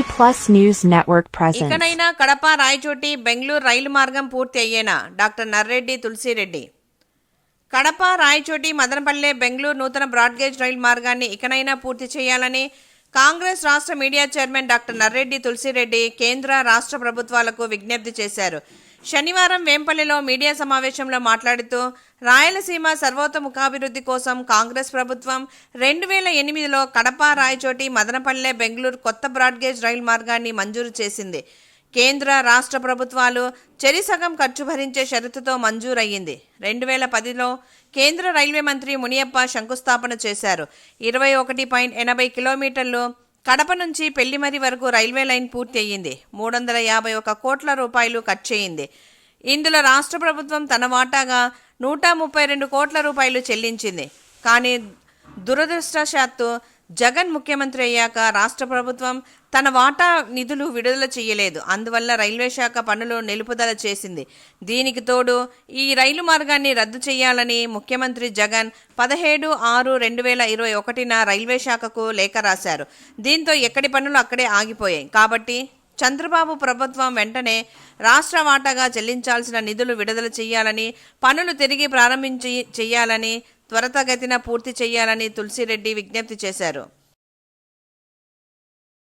Plus News Network presents. ఇకనైనా కడప రాయచోటి బెంగళూరు రైలు మార్గం పూర్తి అయ్యేనా? డాక్టర్ నర్రెడ్డి తులసిరెడ్డి. కడప రాయచోటి మదనపల్లె బెంగళూరు నూతన బ్రాడ్గేజ్ రైలు మార్గాన్ని ఇకనైనా పూర్తి చేయాలని కాంగ్రెస్ రాష్ట్ర media chairman doctor Narreddy Tulasireddy కేంద్ర రాష్ట్ర ప్రభుత్వాలకు విజ్ఞప్తి చేశారు. శనివారం వేంపల్లిలో మీడియా సమావేశంలో మాట్లాడుతూ రాయలసీమ సర్వోతముఖాభివృద్ధి కోసం కాంగ్రెస్ ప్రభుత్వం రెండు వేల ఎనిమిదిలో కడప రాయచోటి మదనపల్లె బెంగళూరు కొత్త బ్రాడ్గేజ్ రైలు మార్గాన్ని మంజూరు చేసింది. కేంద్ర రాష్ట్ర ప్రభుత్వాలు చెరిసగం ఖర్చు భరించే షరతుతో మంజూరయ్యింది. రెండు వేల పదిలో కేంద్ర రైల్వే మంత్రి మునియప్ప శంకుస్థాపన చేశారు. ఇరవై ఒకటి పాయింట్ ఎనభై కిలోమీటర్లు కడప నుంచి పెళ్ళిమరి వరకు రైల్వే లైన్ పూర్తి అయ్యింది మూడు వందల యాభై ఒక కోట్ల రూపాయలు ఖర్చయింది ఇందులో రాష్ట్ర ప్రభుత్వం తన వాటాగా నూట ముప్పై రెండు కోట్ల రూపాయలు చెల్లించింది. కానీ దురదృష్టవశాత్తు జగన్ ముఖ్యమంత్రి అయ్యాక రాష్ట్ర ప్రభుత్వం తన వాటా నిధులు విడుదల చేయలేదు. అందువల్ల రైల్వే శాఖ పనులు నిలుపుదల చేసింది. దీనికి తోడు ఈ రైలు మార్గాన్ని రద్దు చేయాలని ముఖ్యమంత్రి జగన్ పదిహేడు ఆరు రెండు వేల ఇరవై ఒకటిన రైల్వే శాఖకు లేఖ రాశారు. దీంతో ఎక్కడి పనులు అక్కడే ఆగిపోయాయి. కాబట్టి చంద్రబాబు ప్రభుత్వం వెంటనే రాష్ట్ర వాటాగా చెల్లించాల్సిన నిధులు విడుదల చేయాలని పనులు తిరిగి ప్రారంభించి చేయాలని త్వరతగతిన పూర్తి చేయాలని తులసిరెడ్డి విజ్ఞప్తి చేశారు.